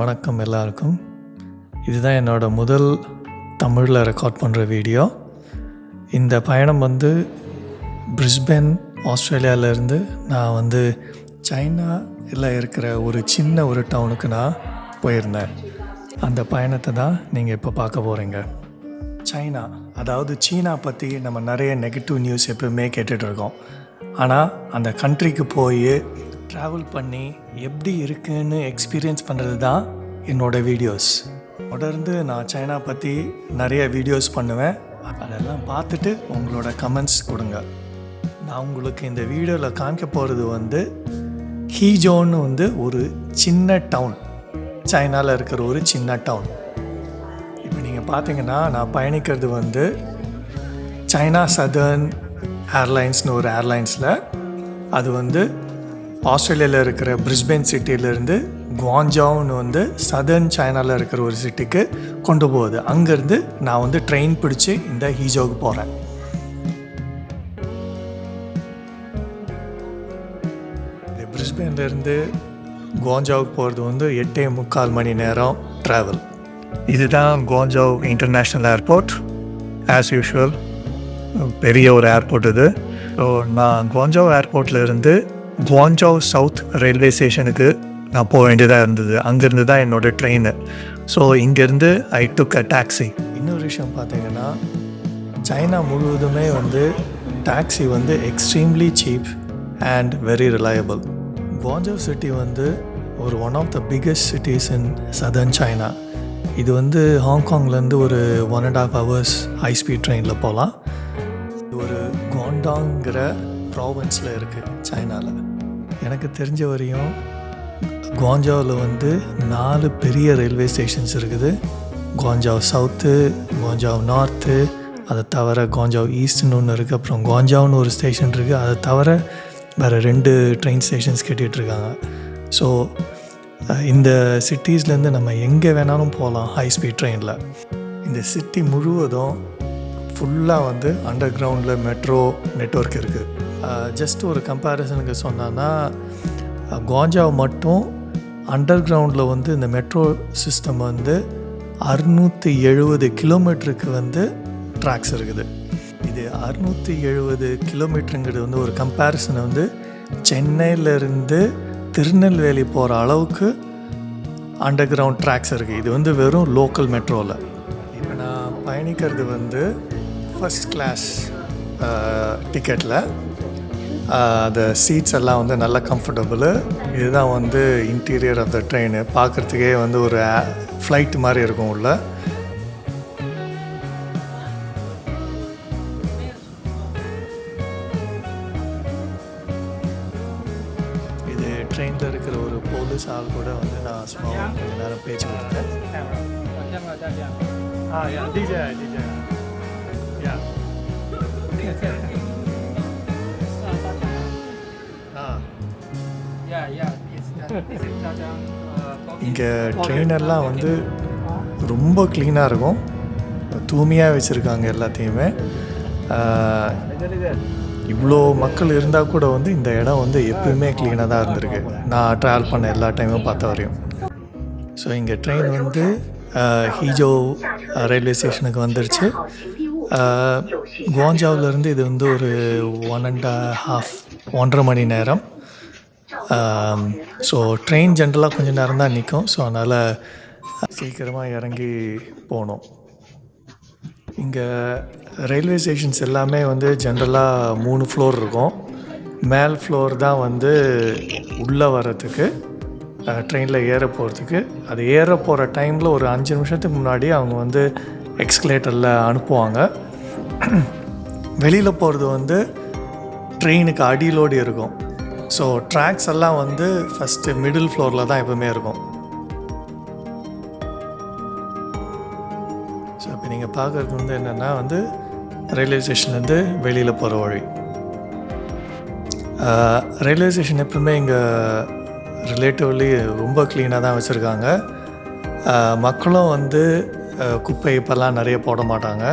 வணக்கம் எல்லாருக்கும். இதுதான் என்னோடய முதல் தமிழில் ரெக்கார்ட் பண்ணுற வீடியோ இந்த பயணம் வந்து பிரிஸ்பென் ஆஸ்திரேலியாவிலேருந்து நான் வந்து சைனாவில் இருக்கிற ஒரு சின்ன ஒரு டவுனுக்கு நான் போயிருந்தேன். அந்த பயணத்தை தான் நீங்கள் இப்போ பார்க்க போகிறீங்க சைனா அதாவது சீனா பற்றி நம்ம நிறைய நெகட்டிவ் நியூஸ் எப்பவுமே கேட்டுட்ருக்கோம் ஆனால் அந்த கண்ட்ரிக்கு போய் ட்ராவல் பண்ணி எப்படி இருக்குன்னு எக்ஸ்பீரியன்ஸ் பண்ணுறது தான் என்னோடய வீடியோஸ் தொடர்ந்து நான் சைனா பற்றி நிறைய வீடியோஸ் பண்ணுவேன். அதெல்லாம் பார்த்துட்டு உங்களோட கமெண்ட்ஸ் கொடுங்க. நான் உங்களுக்கு இந்த வீடியோவில் காமிக்க போகிறது வந்து ஹீஜோன்னு வந்து ஒரு சின்ன டவுன் சைனாவில் இருக்கிற ஒரு சின்ன டவுன் இப்போ நீங்கள் பார்த்தீங்கன்னா நான் பயணிக்கிறது வந்து சைனா சதர்ன் ஏர்லைன்ஸ்னு ஒரு ஏர்லைன்ஸில் அது வந்து ஆஸ்திரேலியாவில் இருக்கிற பிரிஸ்பென் சிட்டியிலேருந்து குவாஞ்சாவ்னு வந்து சதர்ன் சைனாவில் இருக்கிற ஒரு சிட்டிக்கு கொண்டு போகுது. அங்கேருந்து நான் வந்து ட்ரெயின் பிடிச்சி இந்த ஹீஜோவுக்கு போகிறேன் பிரிஸ்பென்லேருந்து குவாஞ்சாவுக்கு போகிறது வந்து எட்டே முக்கால் மணி நேரம் ட்ராவல் இதுதான் Guangzhou international airport as usual பெரிய ஒரு ஏர்போர்ட் இது. ஸோ நான் குவாஞ்சாவ் ஏர்போர்ட்டில் இருந்து சவுத் ரயில்வே ஸ்டேஷனுக்கு நான் போக வேண்டியதாக இருந்தது. அங்கேருந்து தான் என்னோடய ட்ரெயின் ஸோ இங்கேருந்து ஐ டுக் அ டாக்ஸி இன்னொரு விஷயம் பார்த்தீங்கன்னா சைனா முழுவதுமே வந்து டாக்ஸி வந்து extremely cheap and very reliable Guangzhou city வந்து ஒரு one of the biggest cities in southern China இது வந்து ஹாங்காங்லேருந்து ஒரு one and of hours high speed ட்ரெயினில் போகலாம். இது ஒரு குவாண்டாங்கிற ப்ராவின்ஸில் இருக்குது சைனாவில் எனக்கு தெரிஞ்ச வரையும் குவாஞ்சாவில் வந்து நாலு பெரிய ரயில்வே ஸ்டேஷன்ஸ் இருக்குது. குவாஞ்சாவ் சவுத்து குவாஞ்சாவ் நார்த்து அதை தவிர குவாஞ்சாவ் ஈஸ்ட்னு ஒன்று இருக்குது அப்புறம் குவாஞ்சாவ்னு ஒரு ஸ்டேஷன் இருக்குது அதை தவிர வேறு ரெண்டு ட்ரெயின் ஸ்டேஷன்ஸ் கட்டிகிட்ருக்காங்க ஸோ இந்த சிட்டிஸ்லேருந்து நம்ம எங்கே வேணாலும் போகலாம் ஹை ஸ்பீட் ட்ரெயினில் இந்த சிட்டி முழுவதும் ஃபுல்லாக வந்து அண்டர் கிரவுண்டில் மெட்ரோ நெட்ஒர்க் இருக்குது ஜஸ்ட் ஒரு கம்பேரிசனுக்கு சொன்னோன்னா கோஞ்சாவை மட்டும் அண்டர் கிரவுண்டில் வந்து இந்த மெட்ரோ சிஸ்டம் வந்து அறுநூற்றி எழுபது கிலோமீட்டருக்கு வந்து ட்ராக்ஸ் இருக்குது. இது அறுநூற்றி எழுபது கிலோமீட்டருங்கிறது வந்து ஒரு கம்பேரிசனை வந்து சென்னையிலேருந்து திருநெல்வேலி போகிற அளவுக்கு அண்டர் கிரவுண்ட் ட்ராக்ஸ் இருக்குது இது வந்து வெறும் லோக்கல் மெட்ரோவில் இப்போ நான் பயணிக்கிறது வந்து ஃபஸ்ட் கிளாஸ் டிக்கெட்டில் அந்த சீட்ஸ் எல்லாம் வந்து நல்ல கம்ஃபர்டபுளு இதுதான் வந்து இன்டீரியர் ஆஃப் த ட்ரெயின் பார்க்குறதுக்கே வந்து ஒரு ஃப்ளைட் மாதிரி இருக்கும் உள்ள. இங்கே ட்ரெயின் எல்லாம் வந்து ரொம்ப க்ளீனாக இருக்கும். தூய்மையாக வச்சுருக்காங்க எல்லாத்தையுமே. இவ்வளோ மக்கள் இருந்தால் கூட வந்து இந்த இடம் வந்து எப்பயுமே க்ளீனாக தான் இருந்திருக்கு. நான் ட்ராவல் பண்ண எல்லா டைமும் பார்த்த வரையும். ஸோ இங்கே ட்ரெயின் வந்து ஹீஜோ ரயில்வே ஸ்டேஷனுக்கு வந்துருச்சு. குவாஞ்சாவ்லேருந்து இது வந்து ஒரு ஒன் அண்ட் ஹாஃப் ஒன்றரை மணி நேரம். ஸோ ட்ரெயின் ஜென்ரலாக கொஞ்சம் நேரம் தான் நிற்கும் ஸோ அதனால் சீக்கிரமாக இறங்கி போகணும். இங்கே ரயில்வே ஸ்டேஷன்ஸ் எல்லாமே வந்து ஜென்ரலாக மூணு ஃப்ளோர் இருக்கும். மேல் ஃப்ளோர் தான் வந்து உள்ளே வர்றதுக்கு ட்ரெயினில் ஏற போகிறதுக்கு அது ஏற போகிற டைமில் ஒரு அஞ்சு நிமிஷத்துக்கு முன்னாடி அவங்க வந்து எக்ஸ்கலேட்டரில் அனுப்புவாங்க. வெளியில் போகிறது வந்து ட்ரெயினுக்கு அடியிலோடு இருக்கும். ஸோ ட்ராக்ஸ் எல்லாம் வந்து ஃபஸ்ட்டு மிடில் ஃப்ளோரில் தான் எப்பவுமே இருக்கும். ஸோ இப்போ நீங்கள் பார்க்குறது வந்து என்னென்னா வந்து ரயில்வே ஸ்டேஷன்லேருந்து வெளியில் போகிற வழி. ரயில்வே ஸ்டேஷன் எப்பவுமே இங்கே ரிலேட்டிவ்லி ரொம்ப க்ளீனாக தான் வச்சுருக்காங்க. மக்களும் வந்து குப்பை இப்போல்லாம் நிறைய போட மாட்டாங்க.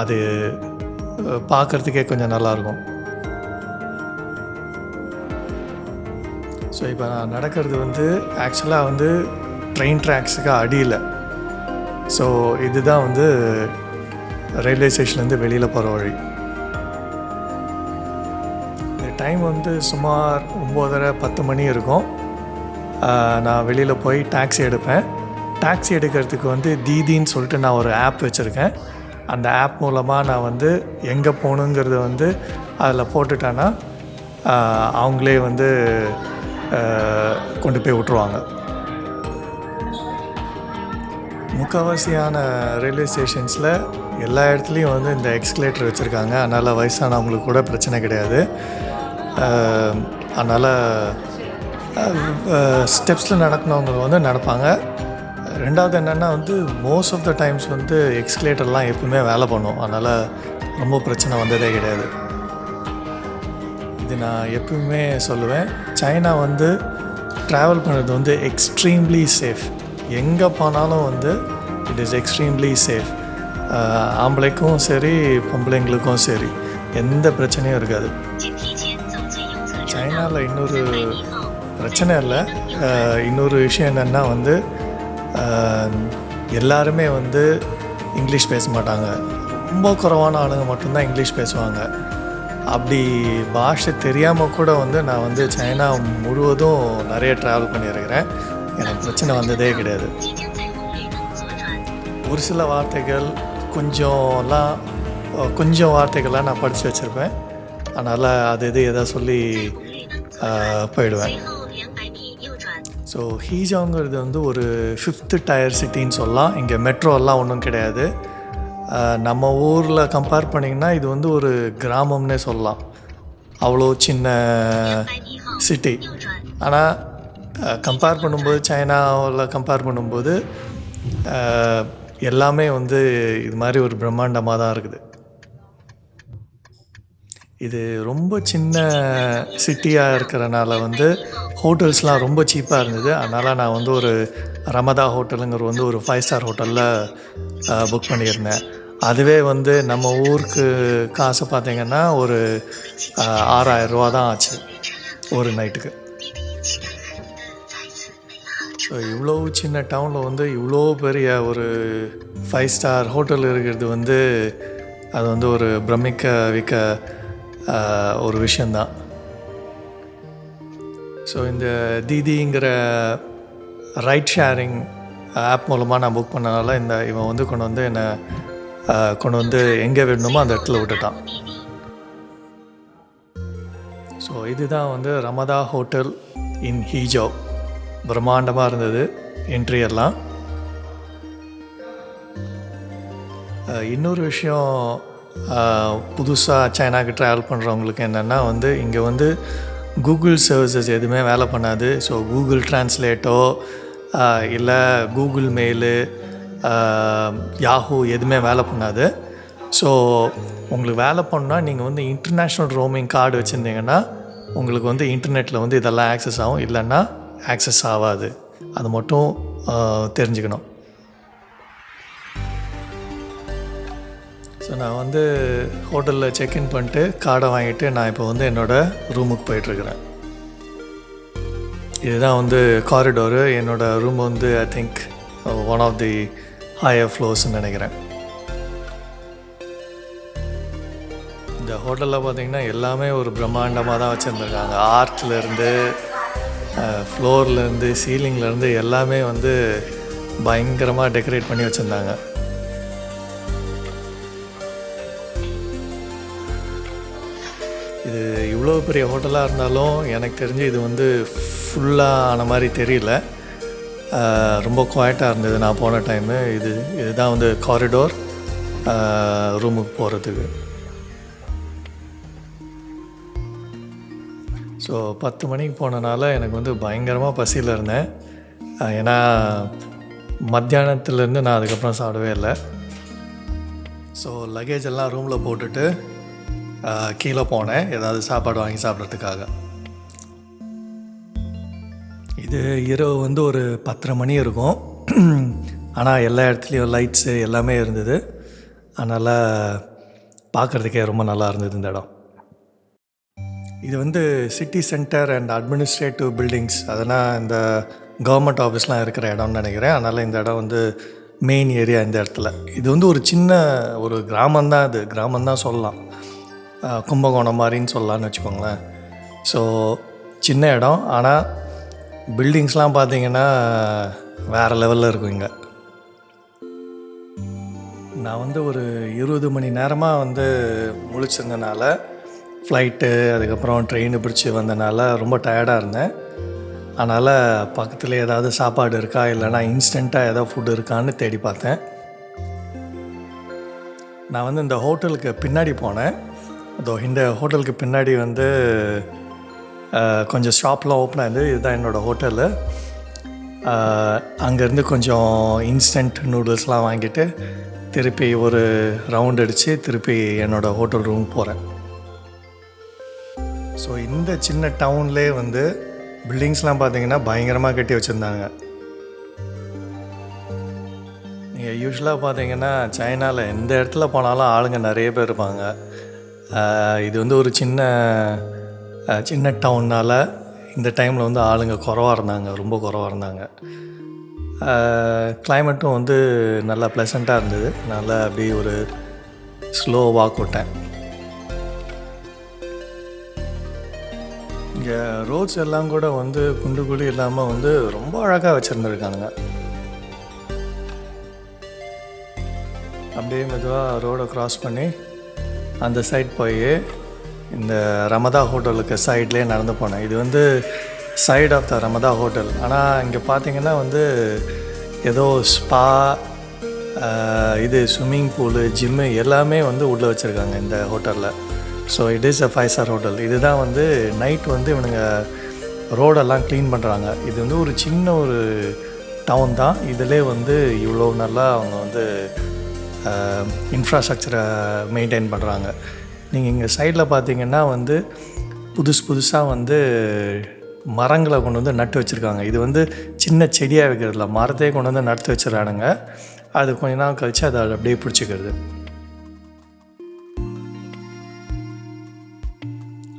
அது பார்க்குறதுக்கே கொஞ்சம் நல்லாயிருக்கும் ஸோ இப்போ நான் நடக்கிறது வந்து ஆக்சுவலாக வந்து ட்ரெயின் ட்ராக்ஸுக்கு அடியில். ஸோ இதுதான் வந்து ரயில்வே ஸ்டேஷன்லேருந்து வெளியில் போகிற வழி. இந்த டைம் வந்து சுமார் ஒம்போதரை பத்து மணி இருக்கும். நான் வெளியில் போய் டாக்ஸி எடுப்பேன். டாக்ஸி எடுக்கிறதுக்கு வந்து தீதின்னு சொல்லிட்டு நான் ஒரு ஆப் வச்சுருக்கேன். அந்த ஆப் மூலமாக நான் வந்து எங்கே போகணுங்கிறத வந்து அதில் போட்டுட்டேன்னா அவங்களே வந்து கொண்டு போய் விட்ருவாங்க முக்கால்வாசியான ரயில்வே ஸ்டேஷன்ஸில் எல்லா இடத்துலையும் வந்து இந்த எக்ஸ்கலேட்டர் வச்சுருக்காங்க. அதனால் வயசானவங்களுக்கு கூட பிரச்சனை கிடையாது. அதனால் ஸ்டெப்ஸில் நடக்கணவங்க வந்து நடப்பாங்க. ரெண்டாவது என்னென்னா வந்து மோஸ்ட் ஆஃப் த டைம்ஸ் வந்து எக்ஸ்கலேட்டர்லாம் எப்பவுமே வேலை பண்ணும். அதனால் ரொம்ப பிரச்சனை வந்ததே கிடையாது. நான் எப்பவுமே சொல்லுவேன் சைனா வந்து ட்ராவல் பண்ணுறது வந்து எக்ஸ்ட்ரீம்லி சேஃப் எங்கே போனாலும் வந்து இட் இஸ் எக்ஸ்ட்ரீம்லி சேஃப் ஆம்பளைக்கும் சரி பொம்பளைங்களுக்கும் சரி எந்த பிரச்சனையும் இருக்காது. சைனாவில் இன்னொரு பிரச்சனை இல்லை. இன்னொரு விஷயம் என்னென்னா வந்து எல்லாருமே வந்து இங்கிலீஷ் பேச மாட்டாங்க. ரொம்ப குறைவான ஆளுங்க மட்டும்தான் இங்கிலீஷ் பேசுவாங்க. அப்படி பாஷை தெரியாமல் கூட வந்து நான் வந்து சைனா முழுவதும் நிறைய ட்ராவல் பண்ணியிருக்கிறேன். எனக்கு பிரச்சனை வந்ததே கிடையாது. ஒரு சில வார்த்தைகள் கொஞ்சம்லாம் கொஞ்சம் வார்த்தைகள்லாம் நான் படித்து வச்சுருப்பேன். அதனால் அது இது எதாவது சொல்லி போயிடுவேன். ஸோ ஹீஜாங்கிறது வந்து ஒரு ஃபிஃப்த்து டயர் சிட்டின்னு சொல்லலாம். இங்கே மெட்ரோலாம் ஒன்றும் கிடையாது. நம்ம ஊரில் கம்பேர் பண்ணிங்கன்னா இது வந்து ஒரு கிராமம்னே சொல்லலாம். அவ்வளோ சின்ன சிட்டி ஆனால் கம்பேர் பண்ணும்போது சைனாவில் கம்பேர் பண்ணும்போது எல்லாமே வந்து இது மாதிரி ஒரு பிரம்மாண்டமாக தான் இருக்குது. இது ரொம்ப சின்ன சிட்டியாக இருக்கிறனால வந்து ஹோட்டல்ஸ்லாம் ரொம்ப சீப்பாக இருந்தது. அதனால் நான் வந்து ஒரு ரமதா ஹோட்டலுங்கிற வந்து ஒரு ஃபைவ் ஸ்டார் ஹோட்டலில் புக் பண்ணியிருந்தேன். அதுவே வந்து நம்ம ஊருக்கு காசு பார்த்திங்கன்னா ஒரு ஆறாயிரம் ரூபா தான் ஆச்சு ஒரு நைட்டுக்கு. ஸோ இவ்வளோ சின்ன டவுனில் வந்து இவ்வளோ பெரிய ஒரு ஃபைவ் ஸ்டார் ஹோட்டல் இருக்கிறது வந்து அது வந்து ஒரு பிரமிக்க விற்க ஒரு விஷயந்தான் ஸோ இந்த தீதிங்கிற ரைட் ஷேரிங் ஆப் மூலமாக நான் புக் பண்ணனால இந்த இவன் வந்து கொண்டு வந்து என்னை கொண்டு வந்து எங்கே வேணுமோ அந்த இடத்துல விட்டுட்டான். ஸோ இதுதான் வந்து ரமதா ஹோட்டல் இன் ஹீஜோ. பிரம்மாண்டமாக இருந்தது என்ட்ரி எல்லாம். இன்னொரு விஷயம் புதுசாக சைனாவுக்கு ட்ராவல் பண்ணுறவங்களுக்கு என்னென்னா வந்து இங்கே வந்து கூகுள் சர்வீசஸ் எதுவுமே வேலை பண்ணாது. ஸோ கூகுள் டிரான்ஸ்லேட்டோ இல்லை கூகுள் மெயிலு யாஹூ எதுவுமே வேலை பண்ணாது. ஸோ உங்களுக்கு வேலை பண்ணால் நீங்கள் வந்து இன்டர்நேஷ்னல் ரோமிங் கார்டு வச்சுருந்தீங்கன்னா உங்களுக்கு வந்து இன்டர்நெட்டில் வந்து இதெல்லாம் ஆக்சஸ் ஆகும். இல்லைன்னா ஆக்சஸ் ஆகாது. அது மட்டும் தெரிஞ்சுக்கணும். ஸோ நான் வந்து ஹோட்டலில் செக்இன் பண்ணிட்டு கார்டை வாங்கிட்டு நான் இப்போ வந்து என்னோடய ரூமுக்கு போயிட்டுருக்கிறேன் இதுதான் வந்து காரிடோரு என்னோடய ரூம் வந்து I think one of the higher ஃப்ளோர்ஸ்னு நினைக்கிறேன். இந்த ஹோட்டலில் பார்த்தீங்கன்னா எல்லாமே ஒரு பிரம்மாண்டமாக தான் வச்சுருந்துருக்காங்க. ஆர்ட்லேருந்து ஃப்ளோர்லேருந்து சீலிங்லேருந்து எல்லாமே வந்து பயங்கரமாக டெக்கரேட் பண்ணி வச்சுருந்தாங்க. இது இவ்வளோ பெரிய ஹோட்டலாக இருந்தாலும் எனக்கு தெரிஞ்சு இது வந்து ஃபுல்லாக ஆன மாதிரி தெரியல. ரொம்ப குவாய்ட்டாக இருந்தது. நான் போன டைமு இது இதுதான் வந்து காரிடோர் ரூமுக்கு போகிறதுக்கு ஸோ பத்து மணிக்கு போனனால எனக்கு வந்து பயங்கரமாக பசியில் இருந்தேன். ஏன்னா மத்தியானத்துலேருந்து நான் அதுக்கப்புறம் சாப்பிடவே இல்லை. ஸோ லக்கேஜ் எல்லாம் ரூமில் போட்டுட்டு கீழே போனேன். ஏதாவது சாப்பாடு வாங்கி சாப்பிட்றதுக்காக. இது இரவு வந்து ஒரு பத்தரை மணி இருக்கும். ஆனால் எல்லா இடத்துலையும் லைட்ஸு எல்லாமே இருந்தது. அதனால் பார்க்குறதுக்கே ரொம்ப நல்லா இருந்தது இந்த இடம். இது வந்து city centre and administrative buildings அதெல்லாம் இந்த கவர்மெண்ட் ஆஃபீஸ்லாம் இருக்கிற இடம்னு நினைக்கிறேன். அதனால் இந்த இடம் வந்து மெயின் ஏரியா இந்த இடத்துல. இது வந்து ஒரு சின்ன ஒரு கிராமந்தான் இது கிராமந்தான் சொல்லலாம். கும்பகோணம் மாதிரின்னு சொல்லலாம்னு வச்சுக்கோங்களேன். ஸோ சின்ன இடம். ஆனால் பில்டிங்ஸ்லாம் பார்த்தீங்கன்னா வேறு லெவலில் இருக்கும் இங்கே. நான் வந்து ஒரு இருபது மணி நேரமாக வந்து முழிச்சிருந்தனால ஃப்ளைட்டு அதுக்கப்புறம் ட்ரெயின் பிடிச்சி வந்தனால ரொம்ப டயர்டாக இருந்தேன். அதனால் பக்கத்தில் ஏதாவது சாப்பாடு இருக்கா இல்லைனா இன்ஸ்டண்ட்டாக ஏதாவது ஃபுட் இருக்கான்னு தேடி பார்த்தேன். நான் வந்து இந்த ஹோட்டலுக்கு பின்னாடி போனேன். அதோ இந்த ஹோட்டலுக்கு பின்னாடி வந்து கொஞ்சம் ஷாப்லாம் ஓப்பன் ஆகுது இதுதான் என்னோடய ஹோட்டலு. அங்கேருந்து கொஞ்சம் இன்ஸ்டன்ட் நூடுல்ஸ்லாம் வாங்கிட்டு திருப்பி ஒரு ரவுண்ட் அடித்து திருப்பி என்னோடய ஹோட்டல் ரூம் போகிறேன் ஸோ இந்த சின்ன டவுன்லேயே வந்து பில்டிங்ஸ்லாம் பார்த்தீங்கன்னா பயங்கரமாக கட்டி வச்சுருந்தாங்க. நீங்கள் யூஸ்வலாக பார்த்தீங்கன்னா சைனாவில் எந்த இடத்துல போனாலும் ஆளுங்க நிறைய பேர் இருப்பாங்க. இது வந்து ஒரு சின்ன சின்ன டவுன்னால் இந்த டைமில் வந்து ஆளுங்க குறவாக இருந்தாங்க ரொம்ப குறவாக இருந்தாங்க. கிளைமேட்டும் வந்து நல்லா ப்ளசண்ட்டாக இருந்தது. நல்லா அப்படியே ஒரு ஸ்லோ வாக் விட்டேன் இங்கே ரோட்ஸ் எல்லாம் கூட வந்து குண்டு குழி இல்லாமல் வந்து ரொம்ப அழகாக வச்சுருந்துருக்காங்க. அப்படியே மெதுவாக ரோடை க்ராஸ் பண்ணி அந்த சைட் போய் இந்த ரமதா ஹோட்டலுக்கு சைட்லேயே நடந்து போனேன். இது வந்து side of the Ramada hotel ஆனால் இங்கே பார்த்தீங்கன்னா வந்து ஏதோ ஸ்பா இது ஸ்விம்மிங் பூலு ஜிம்மு எல்லாமே வந்து உள்ளே வச்சுருக்காங்க இந்த ஹோட்டலில் so it is a five star hotel இதுதான் வந்து நைட் வந்து இவனுங்க ரோடெல்லாம் க்ளீன் பண்ணுறாங்க இது வந்து ஒரு சின்ன ஒரு டவுன் தான். இதிலே வந்து இவ்வளோ நல்லா அவங்க வந்து இன்ஃப்ராஸ்ட்ரக்சரை மெயின்டைன் பண்ணுறாங்க நீங்கள் இங்கே சைடில் பார்த்தீங்கன்னா வந்து புதுசு புதுசாக வந்து மரங்களை கொண்டு வந்து நட்டு வச்சுருக்காங்க. இது வந்து சின்ன செடியாக வைக்கிறதுல மரத்தையே கொண்டு வந்து நட்டு வச்சிடறானுங்க அது கொஞ்ச நாள் கழித்து அதை அப்படியே பிடிச்சிக்கிறது.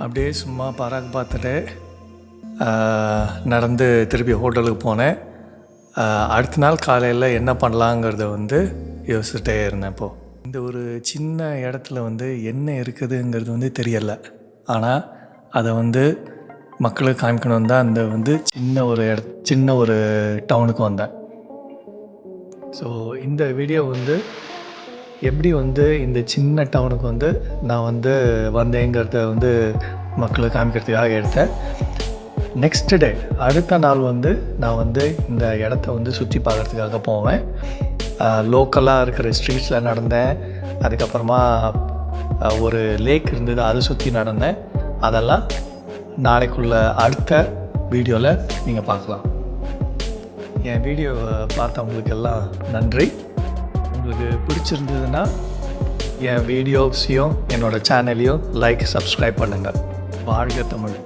அப்படியே சும்மா பராக் பார்த்துட்டு நடந்து திருப்பி ஹோட்டலுக்கு போனேன். அடுத்த நாள் காலையில் என்ன பண்ணலாங்கிறத வந்து யோசிச்சுட்டே இருந்தேன் இப்போது இந்த ஒரு சின்ன இடத்துல வந்து என்ன இருக்குதுங்கிறது வந்து தெரியலை. ஆனால் அதை வந்து மக்களுக்கு காமிக்கணும் தான் அந்த வந்து சின்ன ஒரு இட சின்ன ஒரு டவுனுக்கு வந்தேன். ஸோ இந்த வீடியோ வந்து எப்படி வந்து இந்த சின்ன டவுனுக்கு வந்து நான் வந்து வந்தேங்கிறத வந்து மக்களுக்கு காமிக்கிறதுக்காக எடுத்தேன். நெக்ஸ்ட் டே அடுத்த நாள் வந்து நான் வந்து இந்த இடத்த வந்து சுற்றி பார்க்குறதுக்காக போவேன். லோக்கலாக இருக்கிற ஸ்ட்ரீட்ஸில் நடந்தேன். அதுக்கப்புறமா ஒரு லேக் இருந்தது அதை சுற்றி நடந்தேன். அதெல்லாம் நாளைக்குள்ள அடுத்த வீடியோவில் நீங்கள் பார்க்கலாம். என் வீடியோவை பார்த்தவங்களுக்கெல்லாம் நன்றி. உங்களுக்கு பிடிச்சிருந்ததுன்னா என் வீடியோஸையும் என்னோடய சேனலையும் லைக் சப்ஸ்கிரைப் பண்ணுங்கள் வாழ்க தமிழ்.